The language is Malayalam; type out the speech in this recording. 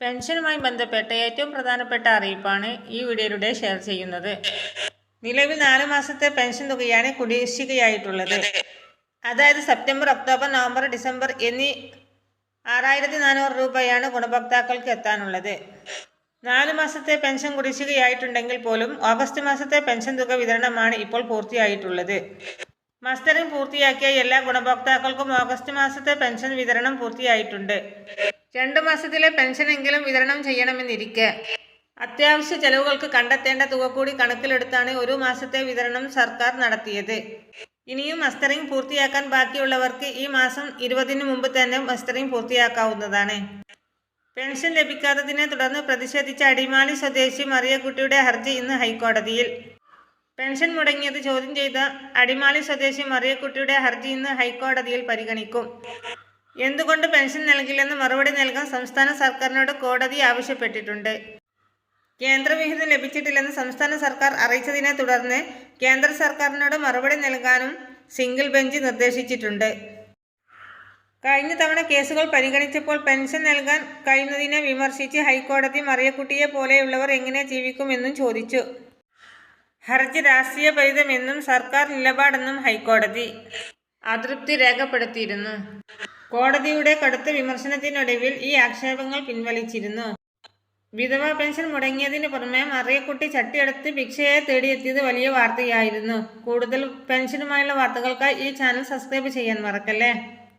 പെൻഷനുമായി ബന്ധപ്പെട്ട ഏറ്റവും പ്രധാനപ്പെട്ട അറിയിപ്പാണ് ഈ വീഡിയോയിലൂടെ ഷെയർ ചെയ്യുന്നത്. നിലവിൽ നാല് മാസത്തെ പെൻഷൻ തുകയാണ് കുടിശ്ശികയായിട്ടുള്ളത്. അതായത് സെപ്റ്റംബർ ഒക്ടോബർ നവംബർ ഡിസംബർ എന്നീ ആറായിരത്തി നാനൂറ് രൂപയാണ് ഗുണഭോക്താക്കൾക്ക് എത്താനുള്ളത്. നാല് മാസത്തെ പെൻഷൻ കുടിശ്ശികയായിട്ടുണ്ടെങ്കിൽ പോലും ഓഗസ്റ്റ് മാസത്തെ പെൻഷൻ തുക വിതരണമാണ് ഇപ്പോൾ പൂർത്തിയായിട്ടുള്ളത്. മസ്റ്ററിംഗ് പൂർത്തിയാക്കിയ എല്ലാ ഗുണഭോക്താക്കൾക്കും ഓഗസ്റ്റ് മാസത്തെ പെൻഷൻ വിതരണം പൂർത്തിയായിട്ടുണ്ട്. രണ്ട് മാസത്തിലെ പെൻഷനെങ്കിലും വിതരണം ചെയ്യണമെന്നിരിക്കെ. അത്യാവശ്യ ചെലവുകൾക്ക് കണ്ടെത്തേണ്ട തുക കൂടി കണക്കിലെടുത്താണ് ഒരു മാസത്തെ വിതരണം സർക്കാർ നടത്തിയത്. ഇനിയും മസ്റ്ററിംഗ് പൂർത്തിയാക്കാൻ ബാക്കിയുള്ളവർക്ക് ഈ മാസം ഇരുപതിനു മുമ്പ് തന്നെ മസ്റ്ററിംഗ് പൂർത്തിയാക്കാവുന്നതാണ്. പെൻഷൻ ലഭിക്കാത്തതിനെ തുടർന്ന് പ്രതിഷേധിച്ച അടിമാലി സ്വദേശി മറിയക്കുട്ടിയുടെ ഹർജി ഇന്ന് ഹൈക്കോടതിയിൽ. പെൻഷൻ മുടങ്ങിയത് ചോദ്യം ചെയ്ത അടിമാലി സ്വദേശി മറിയക്കുട്ടിയുടെ ഹർജി ഇന്ന് ഹൈക്കോടതിയിൽ പരിഗണിക്കും. എന്തുകൊണ്ട് പെൻഷൻ നൽകില്ലെന്ന് മറുപടി നൽകാൻ സംസ്ഥാന സർക്കാരിനോട് കോടതി ആവശ്യപ്പെട്ടിട്ടുണ്ട്. കേന്ദ്രവിഹിതം ലഭിച്ചിട്ടില്ലെന്ന് സംസ്ഥാന സർക്കാർ അറിയിച്ചതിനെ തുടർന്ന് കേന്ദ്ര സർക്കാരിനോട് മറുപടി നൽകാനും സിംഗിൾ ബെഞ്ച് നിർദ്ദേശിച്ചിട്ടുണ്ട്. കഴിഞ്ഞ തവണ കേസുകൾ പരിഗണിച്ചപ്പോൾ പെൻഷൻ നൽകാൻ കഴിയുന്നതിനെ വിമർശിച്ച് ഹൈക്കോടതി മറിയക്കുട്ടിയെ പോലെയുള്ളവർ എങ്ങനെ ജീവിക്കുമെന്നും ചോദിച്ചു. ഹർജി രാഷ്ട്രീയ രാഷ്ട്രീയപരിതമെന്നും സർക്കാർ നിലപാടെന്നും ഹൈക്കോടതി അതൃപ്തി രേഖപ്പെടുത്തിയിരുന്നു. കോടതിയുടെ കടുത്ത വിമർശനത്തിനൊടുവിൽ ഈ ആക്ഷേപങ്ങൾ പിൻവലിച്ചിരുന്നു. വിധവ പെൻഷൻ മുടങ്ങിയതിന് പുറമെ മറിയക്കുട്ടി ചട്ടിയെടുത്ത് ഭിക്ഷയെ തേടിയെത്തിയത് വലിയ വാർത്തയായിരുന്നു. കൂടുതൽ പെൻഷനുമായുള്ള വാർത്തകൾക്കായി ഈ ചാനൽ സബ്സ്ക്രൈബ് ചെയ്യാൻ മറക്കല്ലേ?